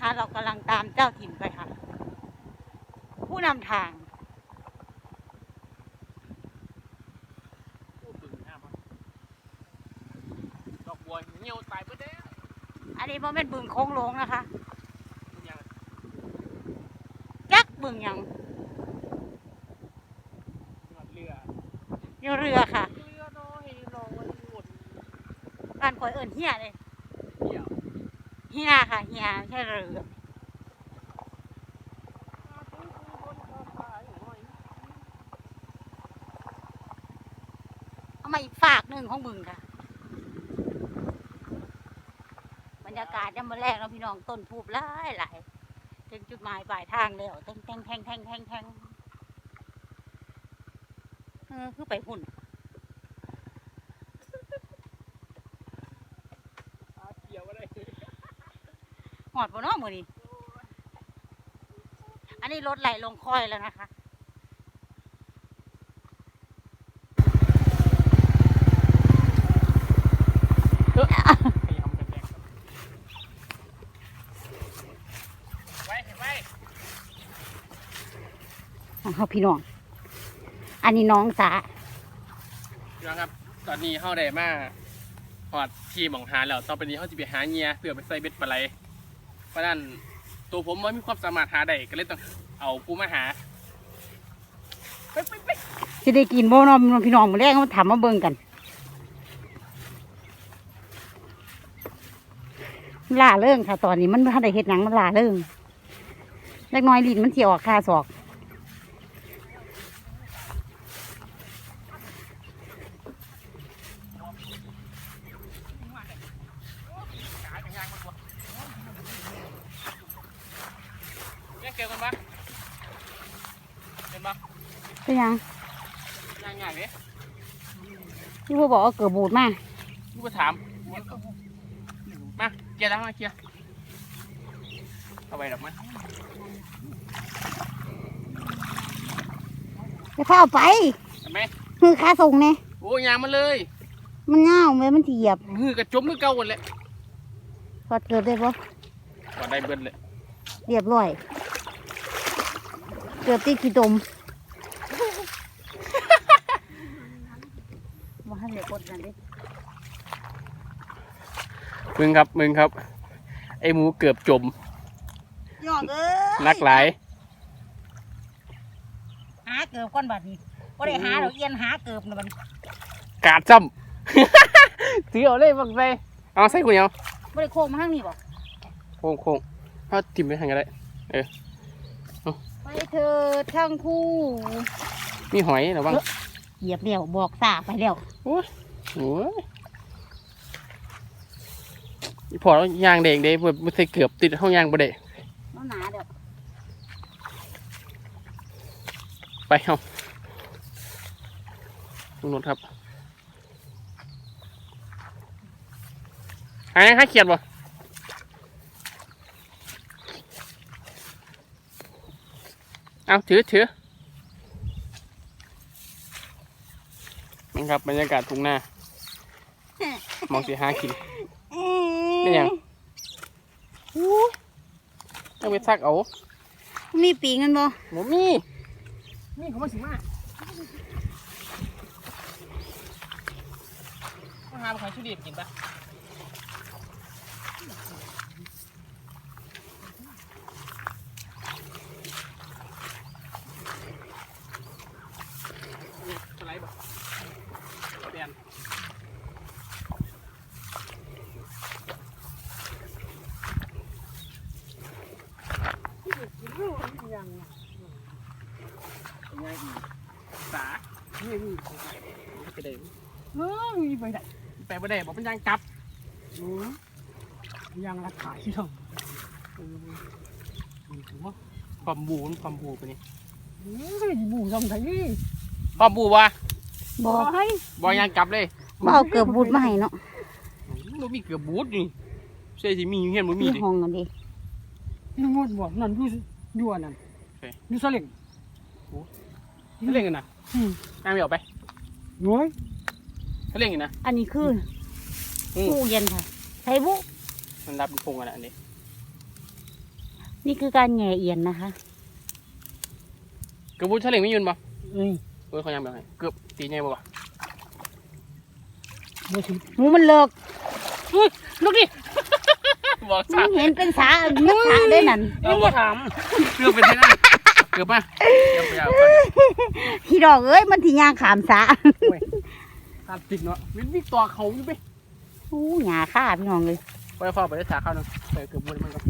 นะคะ เรากำลังตามเจ้าถิ่นไปค่ะ ผู้นำทางพูดถึงห้ามดอกบัวเหี่ยวตายไปแล้วอันนี้มันเป็นบึงโค้งลงนะคะยังยักษ์บึงหยังหอดเรืออยู่เรือค่ะเรือน้อยน้อยหมดบ้านข่อยเอิญเฮียเลยเหี่ยว เฮียค่ะเฮียไม่ใช่เรือเอามาอีกฝากหนึ่งของบึงค่ะ บรรยากาศยามมื้อแรกเนาะพี่น้องต้นทูบหลายหลายถึงจุดหมายปลายทางแล้วแทงแทงแทงแทงแทงแทงเออคือไปหุ่น อาเกี่ยวอะไร ห อดบนน้อมือนี่อันนี้รถไหลลงคอยแล้วนะคะขยำกันแดงไว้ไว้เอาพี่น้อง อันนี้น้องสาพี่น้องครับ ตอนนี้เข้าได้มาหอดทีหมองหาแล้วต่อไปนี้เขาจะไปหาเงียเพื่อไปใส่เบ็ดปลาไหล เพราะนั้นตัวผมไม่มีความสามารถหาได้ก็เลยต้องเอาผู้มาหาไปไปไปสิได้กินบ่เน้องพี่น้องมาแรกมาถามมาเบิ่งกันล่าเรื่องค่ะ ตอนนี้มันถ้าได้เฮ็ดหนังมันล่าเรื่องเล็กน้อยลิ้นมันเสียออกคาศอก หาเป็นยางมันวะเนี่ยเกี่ยวกันปะเป็นปะ เป็น ยังยางยางเนี่ยที่พ่อบอกว่าเกิดบูดมาลูกก็ถามมาเกียร์แล้วมาเกียร์เอาไปดอกมันไปเข้าไปทำไหมคือค่าส่งเนี่ยโอ้ยางมันเลย มันเง่าเลยมันสิเหยียบมือกระจมมือเก่าหมดเลยพอเกิดได้ปะก่อนได้เบิดเลยเรียบร้อย เกือบตีขี้ตม มาให้เด็กกดกันดิมึงครับมึงครับ ไอหมูเกือบจมยอกเอ้ยนักหลายหาเกือบก้อนบาดนี้ก็ได้หาเราเอียนหาเกือบนะบัดนี้กาดซ้ำ ถือเอาเลยบังไปเอาใส่กุญเอาบ่ได้โค้งมาทางนี้บ่โค้งโค้งเอาทิมไปทางกันได้ไปเถิดทั้งคู่ มีหอยระวังเหยียบแล้วบอกสาไปแล้วโอ้ย อีพอแล้วยางเด็กเด็กไม่ใส่เกือบติดห้องยางบ่ได้น้องหนาเดี๋ยวไปเอาลุงนนท์ครับหายังหาเขียดบ่เอาถือถือนี่ครับบรรยากาศทุ่งนา มองสีหากินเป็นหยังต้องไปซักเอามีปีงันบ่หมูมีนี่เขามาสิมามาหาใครชุดเด็ดกินปะนี่สไลด์บ่เปลี่ยนยังอีกสานี่นี่ไปได้เฮ้ยไปได้ ไปบ่ได้บอกเป็นยังกลับยังรักขายที่เราความบูนความบูไปนี่บูทำไงนี่ความบูวะบ่ให้บอยังกลับเลยบ่เอาเกือบบูดมาให้เนาะมันมีเกือบบูดนี่ใช่สิมีอยู่เห็นมันมีมีดิ ห้องกันดินี่งดบ่นั่นดูดูอันนั่นโอเคดูสลิงเขาเล่นกันนะอืมน้ำไม่ออกไปโอ้ยเขาเล่นกันนะอันนี้คืออืม ผู้เย็นค่ะใช้บุมันรับเป็นพงกันนะอันนี้ นี่คือการแหง่เอียนนะคะกระบุนเฉลงไม่ยืนบ่เอ้ยเออเขายังแบบไหนเกือบตีไงบ่วะบ่สิหมูมันเลิกลูกดิบอกมึจ้างเห็นเป็นสาเนื้อสาได้นั่นเอาบ่ถามเกือบเป็นที่นั่นเกือบมาเกือบไปเอาพี่ดอกเอ้ยมันที่ยางขามสาตามติดเนาะวินวิกตัวเขาอยู่ไปโอ้หยาค่าพี่น้องเลยไปฟอไปได้สาเขาหนึ่งใส่เกือบบุญมันก็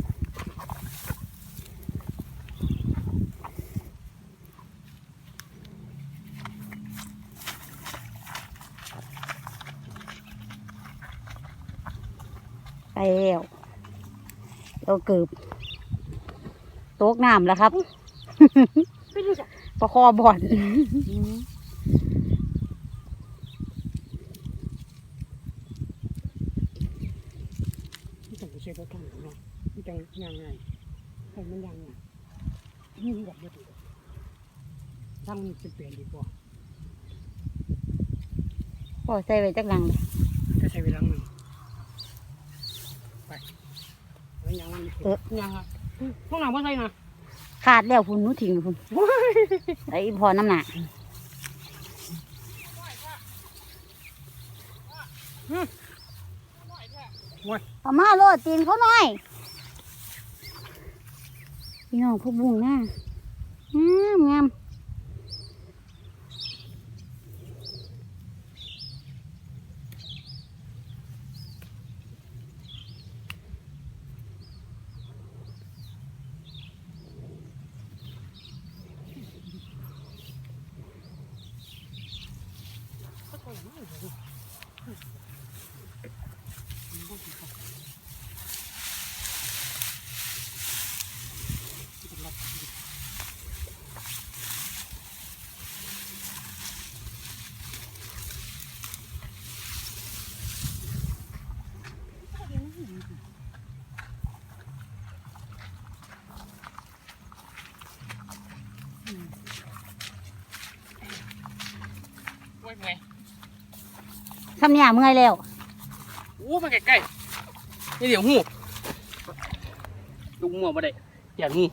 ไปแล้วเราเกือบโต๊กน้ำแล้วครับประคอบอด มันต้องไปเช็ครถทางเนาะมันจังยังไงให้มันยังไงนี่กับเด็กทางมันเป็นเปลี่ยนดีกว่าพอใส่ไว้จักหลังเลยจะใช้เวลาหนึ่งไปแล้วยังมันเออยังอะห้องน้ำว่าใส่นะขาดแล้วพุ่นหนู้ทิ้งพุ่นไอ้พอน้ำหนักเอามาโลดตีนเขาหน่อยพี่น้องพวกบุ้งหน้างามงาม อ้ยไงทำเนี่ยเมื่อยแล้วโอ้มันใกล้ๆนี่เดี๋ยวหูลูกมัวมาได้อยากหู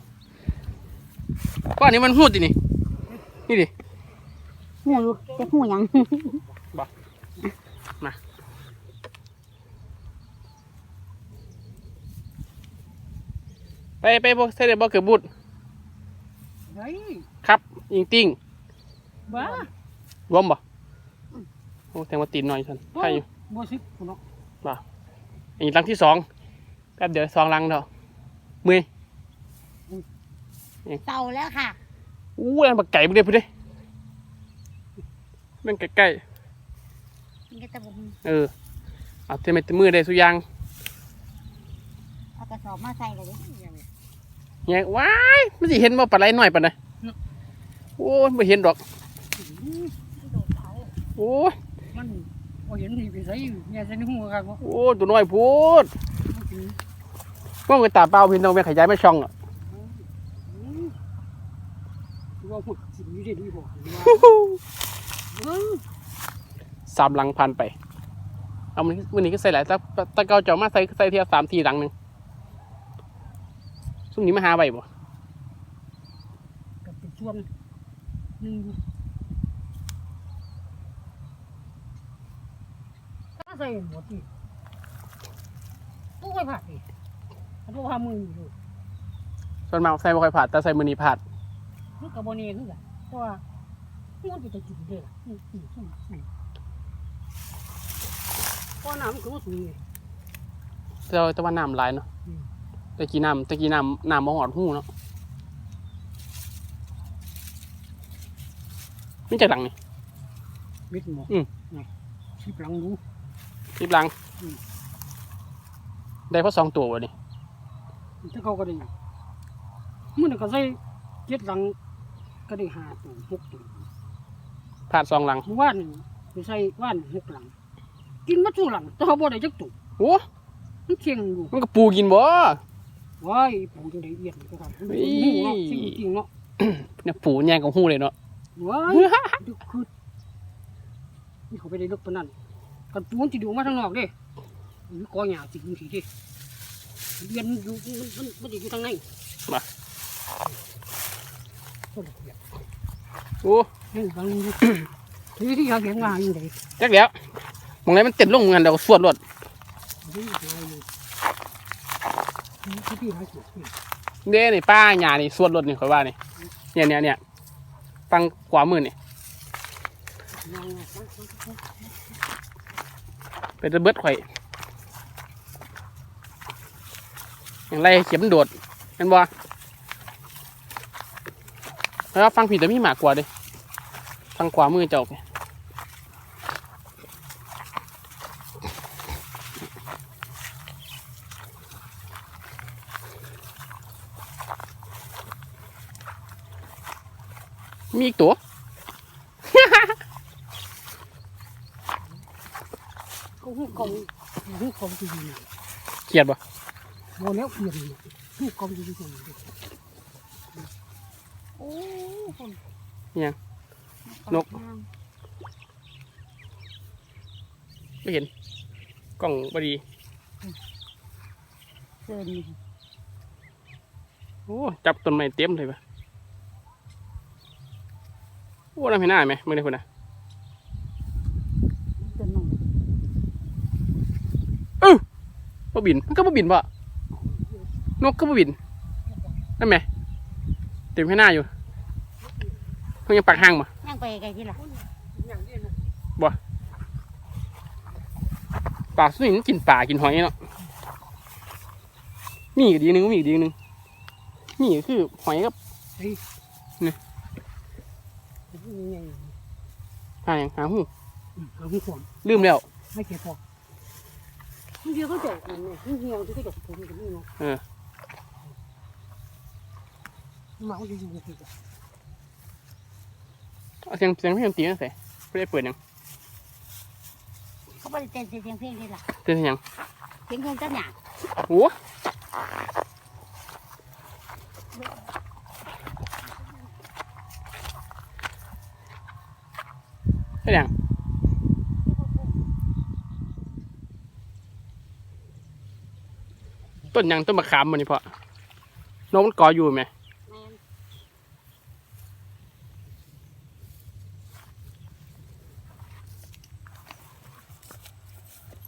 ว่าอันนี้มันหูดินี่นี่ดิหูอยู่จะหูหยังไปไปบ่ใส่ได้บ่เกือบบุญเฮ้ยครับ ยิงติ้งบ้ารวมบ่โอ้แทงว่าตีนหน่อยท่านใช่อยู่บ่สิคุณเนาะอีกลังที่สองแป๊บเดียวสองลังเถอะมือเศร้าแล้วค่ะอู้อะไรบักไก่มึงเด้พูดดิมันใกล้นี่ก็จะบุ้งๆเออเอาเทมเตมือได้สุกอยางเอากระสอบมาใส่เลยดิเนี่ยว้ายมันสิเห็นว่าปลาไหลหน่อยปานใดโอ้ยไม่เห็นดอกโดดเขาโอ้ย มันบ่เห็นนี่ไปใส่เนี่ยใส่ในหัวครับว่าโอ้ยตัวน้อยพูดว่าไปตาเปล่าพี่น้องไปขยายไม่ช่องอะว่าพูดสิ่งนี้ได้ดีบ่ว่าสามลังพันไป เอามันวันนี้ก็ใส่หลายตะตะเกาเจ้ามาใส่ใส่เทียสามทีหลังหนึ่งซุ่มนี้มาหาใบบ่ กับเป็นส่วนหนึ่งถ้า ใส่หมดนี่ตู้ไปผัดนี่ตู้ทำมืออยู่ส่วนมากใส่บ่ค่อยผ่านแต่ใส่มือนี้ผ่านมันกับบเนีคือกันแต่ว่ามันจะกินได้ล่ะอืมอืมอืมอืมเพราะน้ำมันก็สูงไงแต่ว่าแต่ว่าน้ำหลายเนาะอืม ตะกี้น้ำตะกี้น้ำน้ำมหอดหูเนาะนี่จากหลังนี่ เม็ดหมอกอืมนี่ชิบหลัง ดูรีบหลัง อืม ได้เพราะสองตัววะนี่ถ้าเขาก็ได้มื่อนั้นก็ใส่เจ็ดหลังก็ได้ห้าตัวหกตัวผ่านสองหลังเมื่อวานนี่ไปใส่ว่านหกหลัง กินมาทุกหลังแต่เขาบ่ได้จักตัวโอ้มันเคียงอยู่มันก็ปูกินบ่ว้ายผมจะได้เอียดก็ครับมันเป็นหมูเนาะสิ่งจริงเนาะเนี่ยปูแย่งกับหูเลยเนาะว้ายดูคือนี่เขาไปได้ลึกปานนั้น กันปูนจะดูมาทางนอกเด้มีกอหญ้าจิกอยู่ที่เด้เรียนอยู่มันมันมันจะอยู่ทางในมาคนละเกียบโอ้ให้ฟังดูที่ที่เขาเขียนมาอยู่ไหนจักเดี๋ยวมองไรมันเต็มลงเหมือนกันเดี๋ยวสวดรถที่ที่ไหนอยู่ที่ที่ไหนสุดเนี่ยเด้นี่ป้าหยานี่สวดรถนี่ข่อยว่านี่เนี่ยเนี่ยเนี่ยฟังขวามือนี่ยังไง เป็นระเบิดข่อยอย่างไรเข็มโดดเห็นบ่แล้วฟังผิดแต่มีหมากกว่าเด้ฟังขวามือเจ้าไปมีอีกตัว เขาหู กองหูกองที่อยู่นี่เขียดบ่โมแล้วเขียนนี่หูกองที่อยู่นี่โอ้คนนกไม่เห็นกล้องบดีเดินอยู่โอ้จับต้นไม้เต็มเลยปะโอ้น้ำเห็นหน้าไหมมึงได้คนน่ะ ต้นน้อง บ่บิน มันก็บ่บินปะนกก็บ่บินนั่นไหมเต็มให้หน้าอยู่เพิ่งยังปักห้างมาย่างไปไกลที่ละอย่างนี้นะปลาสุนินกินปลากินหอยเนาะมีอีกดีหนึงมีอีกดีหนึงมีก็คือหอยกับยังไงหาอย่างหาหูเอาหูขวมลืมแล้วไม่เก็บพอ เฮียก็จบเนี่ยเฮียที่ก็จบผมกับนี่เนาะเออมาเอาอยู่ที่เอาเสียงเสียงเพลงตีนั่นใส่ไม่ได้เปิดหยังเขาไม่ได้เต้นเสียงเพลงนี่ล่ะเต้นหยังเสียงเพลงจังหยาโอ้เป็นหยัง ต้นหยังต้นมะขามมันนี่พอนกมันกออยู่ไหม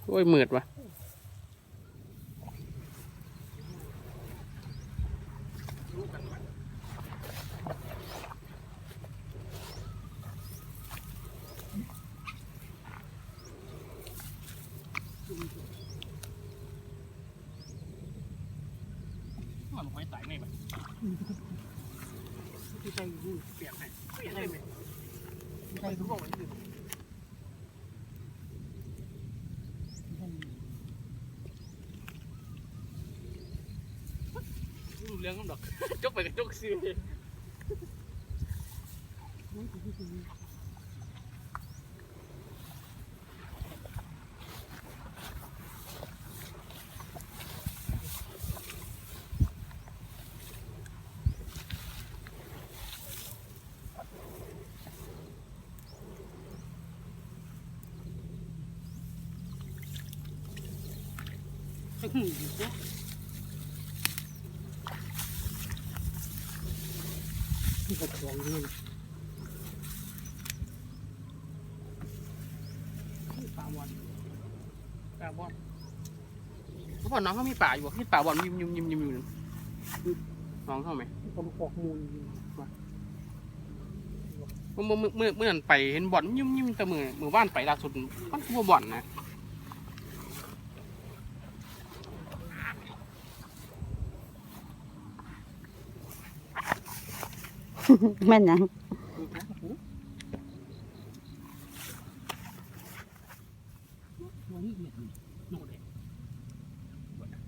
โอ้ยมืดวะมันหอยตายไหม ที่ใส่รูเปลี่ยนไหมเปลี่ยนได้ไหมใส่ทุกคนรู้เรื่องกันดอกจกไปกับจกซื้อ เลยที่กระทรวงนี่ป่าบอลป่าบอลเขาบอกน้องเขามีป่าอยู่บ่มีป่าบอลยิมยิมยิมยิมอยู่น้องเข้าไหมผมออกมูลเมื่อเมื่อเมื่อเมื่อนั้นไปเห็นบอลยิ้มยิ้มแต่มือมือบ้านไปล่าสุดมันคือบ่บอลนะ แม่นยังวันนี้เนี่ยโน่นเลย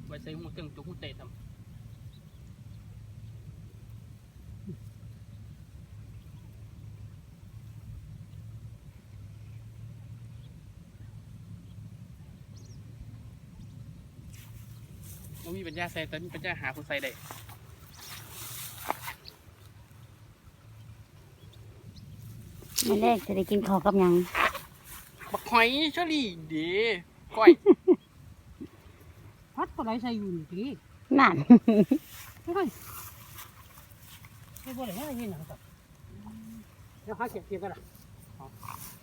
ไว้ใส่หัวเตึงจุกเตะทำมันมีปัญญาใส่แต่มีปัญญาหาคนใส่ได้ มันแรกจะได้กินข้าวกับหยังบักหอยเชอรี่เดีก้อยพัดอะไรใส่อยู่นี่ทีนั่นใช่ไม่บ่ได้ให้ยินหยังครับเดี๋ยวหาเก็บเก็บกันล่ะ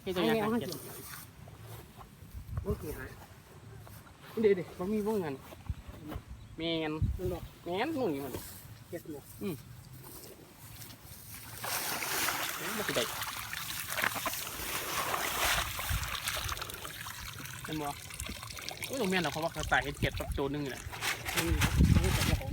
นี่ตัวอย่างให้หาให้เก็บเก็บมันคือหาเดี๋ยวเดี๋ยวมันมีพวกเงินแมนมันบอกแมนนู่นนี่มันเก็บหมดมันสิได้ เป็นบ่โอ้ยตรงแม่นเราเพราะว่าเขาตายเห็ดเก็ดตัวหนึงนี่แหละนี่นี่เก็บของ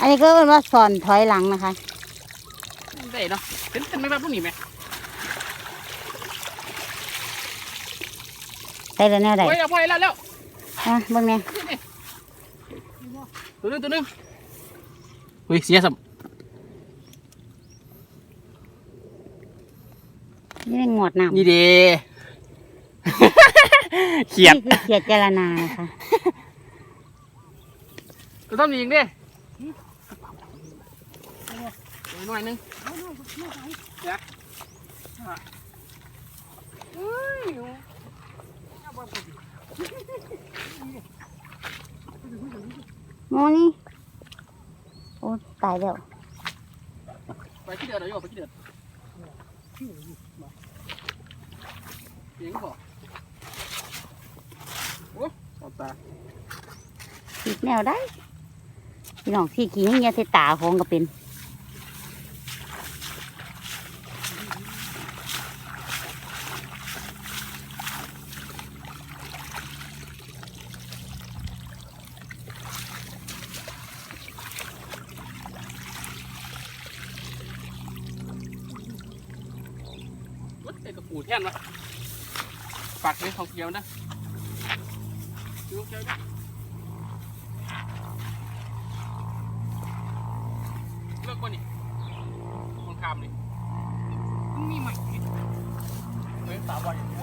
อันนี้ก็เป็นว่าสอนถอยหลังนะคะ ได้เนาะเป็นเป็นไม่แบบพวกนี้ไหมได้แล้วแนวใดโอ้ยเอาพอยแล้วแล้ว อะเบิ่งเนี่ย ตัวหนึงตัวหนึงเฮ้ยเสียสัมนี่เป็นงวดน้ำนี่เด้เขียดนี่คือเขียดเจรนานะคะก็ต้องยิงดิตัวหน่อยหนึงเดี๋ยวเฮ้ย โมนี่โอ้ตายแล้วไปที่เดือดเดี๋ยวโยกไปที่เดือดยิงก่อนโอ้เอาตาติดแนวได้พี่น้องที่ขี้เงี้ยที่ตาของก็เป็น วุ้ยไอ้กระปูแท่นวะปักไว้ของเกียวนะดูเกียวนะเลิกป่ะนี่คนคามนี่ มันมีใหม่นี่ เฮ้ยสามวันอย่างนี้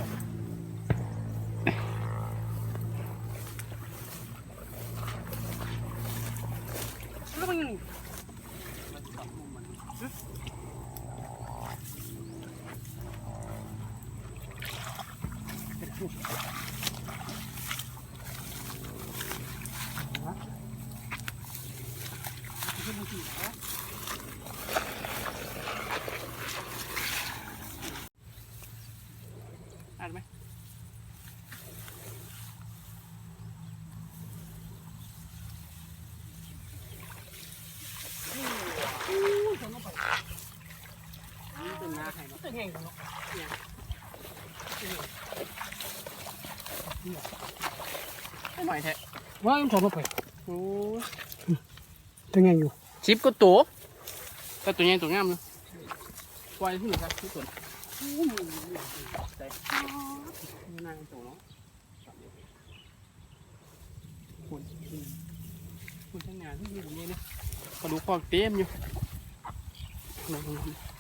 แล้วมัน มันสองมุม มัน อ่านไหม นี่เป็นงาไห้เนาะเป็น แห้งเนาะไม่หน่อยแท้ว่ามันถอดมาไปโอ้ยเป็นแห้งอยู่ชิปก็ตัวแต่ตัวใหญ่ตัวงามเลยปล่อยที่หนึ่งครับที่ส่วนใจน่าจะตัวเนาะคุณคุณทั้งงานที่อยู่นี่นะมาดูคอกเต็มอยู่เ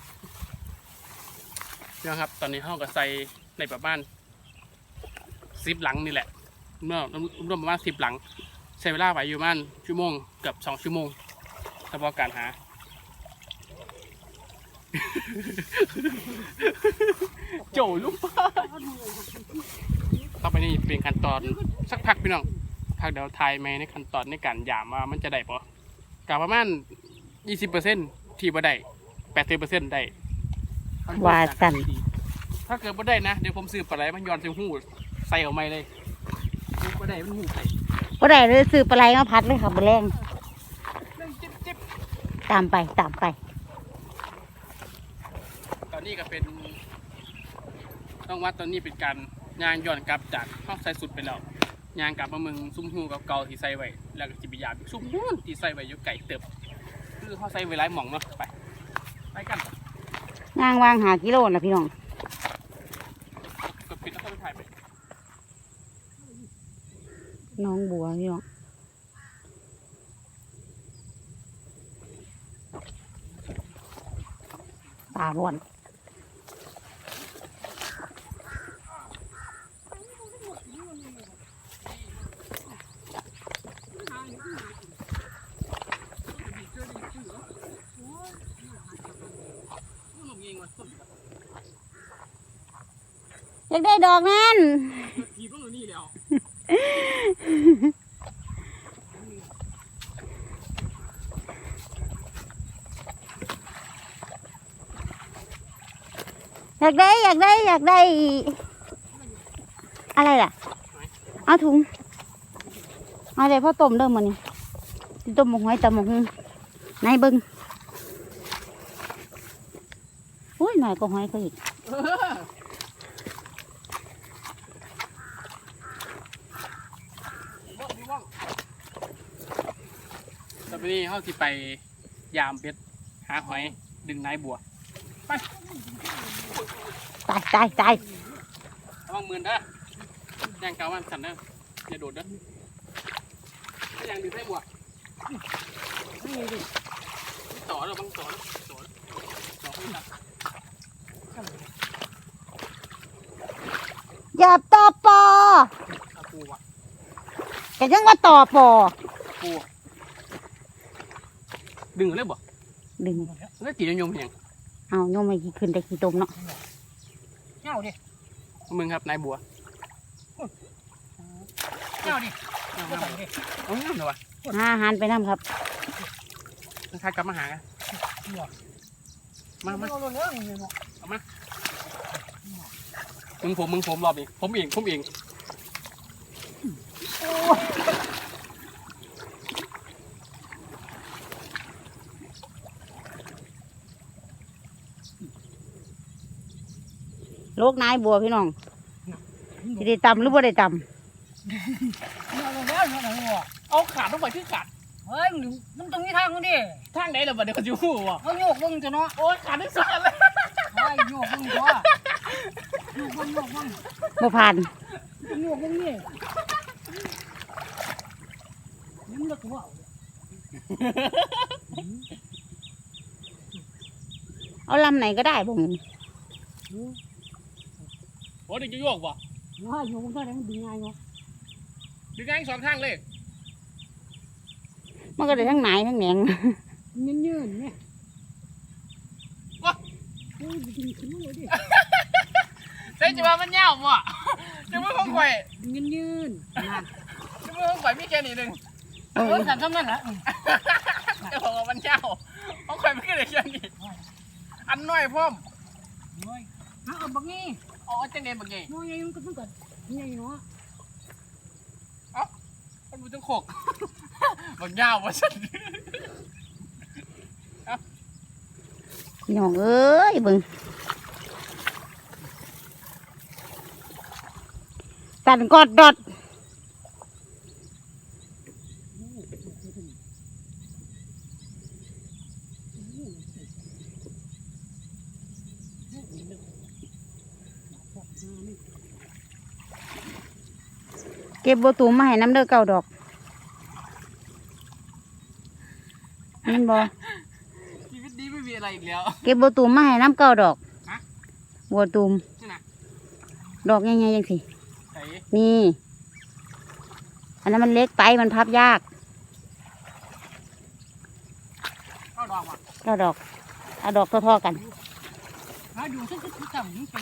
นี่ครับ ตอนนี้ห้องก็ใส่ในประมาณสิบหลังนี่แหละเมื่อรวมประมาณสิบหลัง ใช้เวลาไปอยู่ประมาณชั่วโมงเกือบสองชั่วโมงเฉพาะการหา โจลูกป้าต่อไปนี่เป็นขั้นตอนสักพักพี่น้องพักเดี๋ยวทายไหมในขั้นตอนในการยามว่ามันจะได้ปะกับประมาณยี่สิบเปอร์เซ็นที่บ่ได้แปดสิบเปอร์เซ็นได้ ว่าสั่น ถ้าเกิดบ่ได้นะ เดี๋ยวผมซื้อปลาไหลมันย้อนใส่หูใส่ออกไม่เลยบ่ได้มันหูใส่ก็ได้เลยซื้อปลาไหลมาพัดเลยค่ะบนแรงนั่งจิ๊บจิ๊บตามไปตามไป ตอนนี้ก็เป็น ต้องวัดตอนนี้เป็นการยางย้อนกลับจากห้องใส่สุดไปแล้วยางกลับมาเมืองซุ้มหูเก่าๆที่ใส่ไว้แล้วก็จิบยามซุ้มนู้นที่ใส่ไว้อยู่ไก่เติบคือเขาใส่ไว้หลายหม่องเนาะไปไปกัน นางวางหากิโลนะพี่น้องกดปิดแล้วก็ไปถ่ายไปน้องบัวพี่น้องปลาบ่อนหนุ่มยิงว่ะสุด ดอกนั้นทีพวกนี้แล้วอยากได้อยากได้อยากได้ อะไรล่ะ เอาถุง เอาเลยพ่อต้มเริ่มมันนี่ต้มหมกหอยตำหมกหุ่งนายบิ้งโอ้ยหน่อยก็หอยก็อีก ต่อไปนี้ เขาสิไปยามเป็ดหาหอยดึงนายบัวตายตายตายระวังมือเด้อแย่งเกามันสั่นเด้ออย่าโดดเด้อถ้าอย่างดึงนายบัวนี่ดิต่อเราบังต่อต่อต่อขึ้นมาอย่าต่อปอเอาปูว่ะแกยังว่าต่อปอปู ดึงเลยบ่ดึงแล้วตีนยมๆอย่างเอาโยมไม่กี่ขึ้นแต่กี่ต้มเนาะเงาดิมึงครับนายบัวเงาดิเอาก็งามใส่ดิเอางามเลยวะหาอาหารไปน้ำครับมันคล้ายกลับมาหากันมามาเอาลงแล้วนี่เนาะมึงผมมึงผมรอบเองผมเองผมเอง ลกนายบัวพี่น้องสิได้ตำหรือบ่ได้ตเอาลงแล้วเนาะหัวเอาขาดลงไปที่ขาดเฮ้ยมึงมันตรงนี้ทางมึงดิทางไหนล่ะบัดเดี๋ยวเขาจะหู้วะเอาโยกมึงจะเนาะโอ้ยขาดที่สุดเลยเฮ้ยโยกมึงตัวโยกมึงโยกมึงำบ่ผ่านโยกมึงนี่นี่มันตัวเอาลำไหนก็ได้บ่มึง โอ้ยเด็กจะโยกวะว่าโยกมึงเท่าไหร่มันดีง่ายเนาะดึงง่ายสองทางเลย มันก็ได้ทั้งไหนทั้งแหนงเงินยืนเนี่ยโอ้ยดีขึ้นเลยดิเส้นจะมามันยาววะจะมือของข่อยเงินยืนนั่นจะมือของข่อยมีแค่นี้หนึ่งเอเอออสั่นซ้ำนั่นแหละจะบอกว่ามันยาวของข่อยไม่แค่ได้แค่นี้อันน้อยพร้อมเฮ้ยเอาบักนี่ อ๋อจังเดนบักไงน้อยยังก็ต้องเกิดยังเนาะมันบูจังโขกบักยาววะฉันพี่น้องเอ้ยเบิ่งสั่นกอดดอด ก็บบัวตูมมาให้น้ำเด้อเก่าดอกนี่บอชีวิตดีไม่มีอะไรอีกแล้ว เก็บบัวตูมมาให้น้ำเก่าดอกฮะ บัวตูมนี่นะดอกยังไงยังสิไอ้นี่อันนั้นมันเล็กไปมันพับยากเข้าดอกว่ะเก้าดอกเอาดอกเท่อๆกันหาอยู่ซึ่งคือจำนี่ไป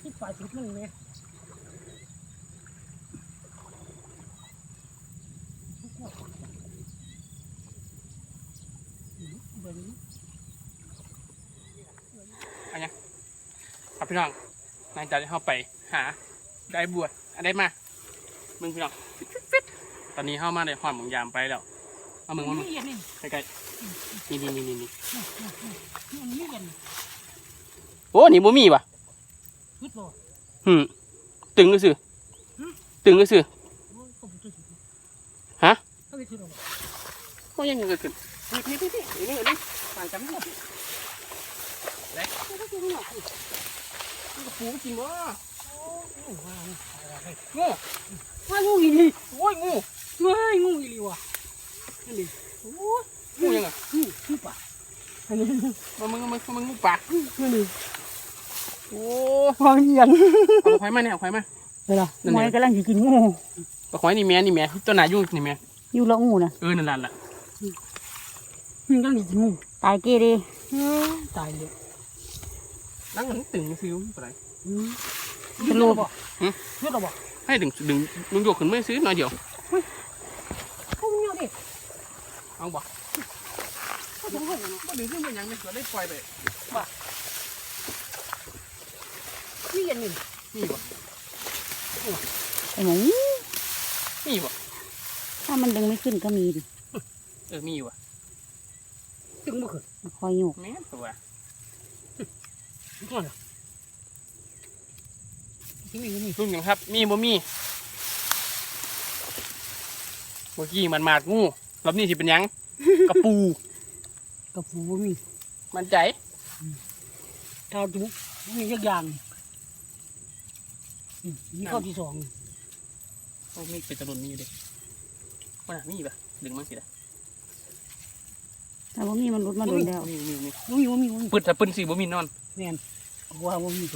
ที่ปลายสุดมันเลย เดี๋ยวนี้ครับพี่น้องหลังจากที่เข้าไปหาได้บวชอันได้มามึงพี่น้องฟิตๆตอนนี้เข้ามาในหอนหมองยามไปแล้วเอามึงมามึงนี่ยันนี่ใกล้ๆนี่นี่นี่นี่นี่นี่ยันโอ้นี่บ่มีว่ะพุทโธหืมตึงก็สือตึงก็สือโอ้ก็พุทโธฮะก็ไปถือลงก็ยังเกิดขึ้น นี่นี่นี่นี่นี่นี่ต่างกันนี่เล็กมันก็ปูกินวะงูว่างูว่างูอีนี่โอ้ยงูว้ายงูอีนี่ว่ะนั่นดิโอ้งูยังไงงูที่ป่าอันนี้มันมึงมึงมึงงูปากนั่นดิโอ้พอเหียนเอาควายมาเนี่ยเอาควายมาเวลาหมอยกำลังสิกินงูเอาควายนี่แม่นี่แม่ตัวหนายุ่งนี่แม่อยู่ละงูนะเออนั่นแหละมั นก็หนีงูตายเกเรตายเลยนั่งมันตึงซิวอะไรอืมสรุปหึยืดเราบอกให้ดึงดึงดึงโยกขึ้นไม่ซื้อหน่อยเดียวเขาเงี้ยดิเอาบ่เขาถึงห้องเนาะก็ดึงขึ้นไปยังไม่สวนได้ปล่อยไปนี่ยันนี่นี่บ่ไอ้หมูนี่บ่ถ้ามันดึงไม่ขึ้นก็มีดิเออมีบ่ ถึงบ่ขึ้นมันคอยโยกแม่นตัวก่อนที่มีก็มีรุ่นกันครับ มีบ่มีเมื่อกี้มันมาดงูรอบนี้สิเป็นหยัง กระปูกับผูบ่มีมันใจเท้าจุกมียักอย่างอืมนี่ข้อที่สองโอ้มีเป็นตะลุนมีอยู่เดิมันน่ะมีปะดึงมันสิละ ถ้าบ่มีมันรุดมาโดนแล้วมีมีมีบ่มีบ่มีบ่มีปึดถ้าปึ้นสิบ่มีนอนแม่นว่าบ่มี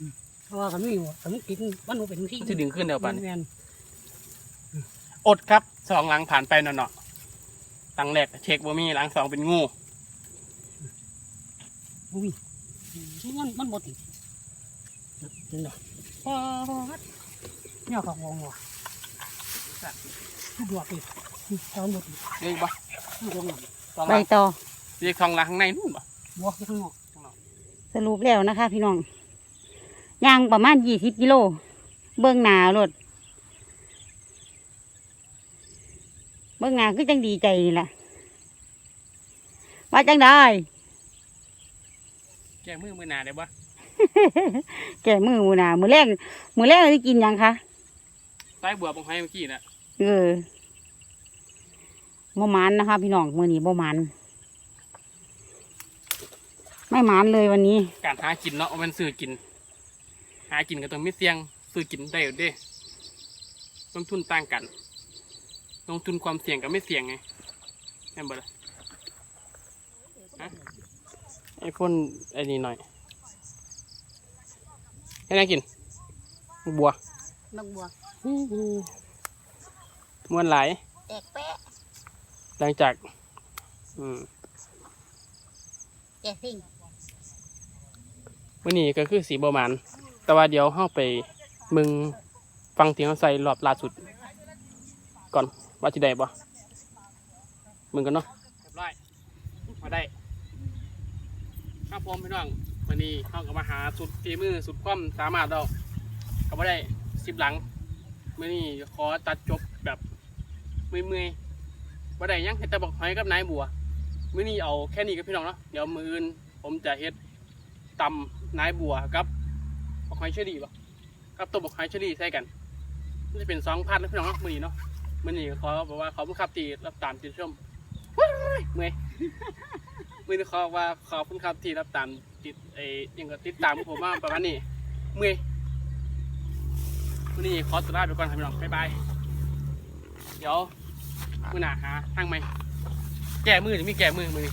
อืมเพราะว่าคันมีบ่คันมันติดมันบ่เป็นที่มันสิดึงขึ้นเดี๋ยวปันแม่นอดครับสองหลังผ่านไปเนาะเนาะหลังแรกเช็คบ่มีหลังสองเป็นงูบ่มีมันมันบ่ติดนี่เนาะปาดเนี่ยเขาวงว่ะทุกดอกเลยตอนบ่ติดเรียกบ่ทุกดอกเลยส องหไปลังต่อเรียกสองหลังข้างในนู่นบ่บ่ข้างนอกสรุปแล้วนะคะ พี่น้องย่างประมาณยี่สิบกิโล เบื้องหน้ารถเบื้องหน้าคือจังดีใจนี่แหละว่าจังได้ แก้มือมือหนาได้บ่ แก่มือมือหนามือแรกมือแรกได้กินหยังคะใต้บัวบงไห้เมื่อกี้น่ะ เออ บ่หมันนะคะ พี่น้องมือนี้บ่หมันไม่หมันเลยวันนี้ การหากินเนาะมันซื้อกิน หากินก็ต้องมีเสี่ยงซื้อกินได้อยู่เด้ลงทุนต่างกัน ลงทุนความเสี่ยงกับไม่เสี่ยงไงแม่นบ่ล่ะฮะไอโฟนไอ้นี่หน่อยให้น่ากินบัวบักบัวมวนหลายแตกแปะ หลังจากอืมแกะสิ่งวันนี้ก็คือสีบหมันแต่ว่าเดี๋ยวเข้าไปมึงฟังเสียงเขาใส่รอบล่าสุด ก่อนว่าจะได้บ่มึงกันเนาะเรียบร้อยมาได้ครับผมพี่น้องวันนี้เข้ากับมาหาสุดฝีมือสุดความสามารถเราก็บ่ได้สิบหลังมื่อนี้ขอตัดจบแบบเมื่อยๆ บ่ได้หยังเฮ็ดแต่บอกหอยกับนายบัวมื่อนี้เอาแค่นี้กับพี่น้องเนาะเดี๋ยวมืออื่นผมจะเฮ็ดตำนายบัวกับบักหอยเชอรี่ป่ะกับตัวบักหอยเชอรี่ใส่กันมันจะเป็นสองพันนะพี่น้องเนาะมื้อนี้เนาะมื้อนี้ขอบอกว่าขอบคุณครับที่รับตามติดชมเมื่อยมือนี้ขอว่าขอบคุณครับที่รับตามติดไอ้ยังก็ติดตามผมมาประมาณนี้เมื่อยมือนี้ขอตัวลาไปก่อนครับพี่น้องบ๊ายบายเดี๋ยว มือหนาหาทางไหมแก้มือหรือไม่แก้มือมือ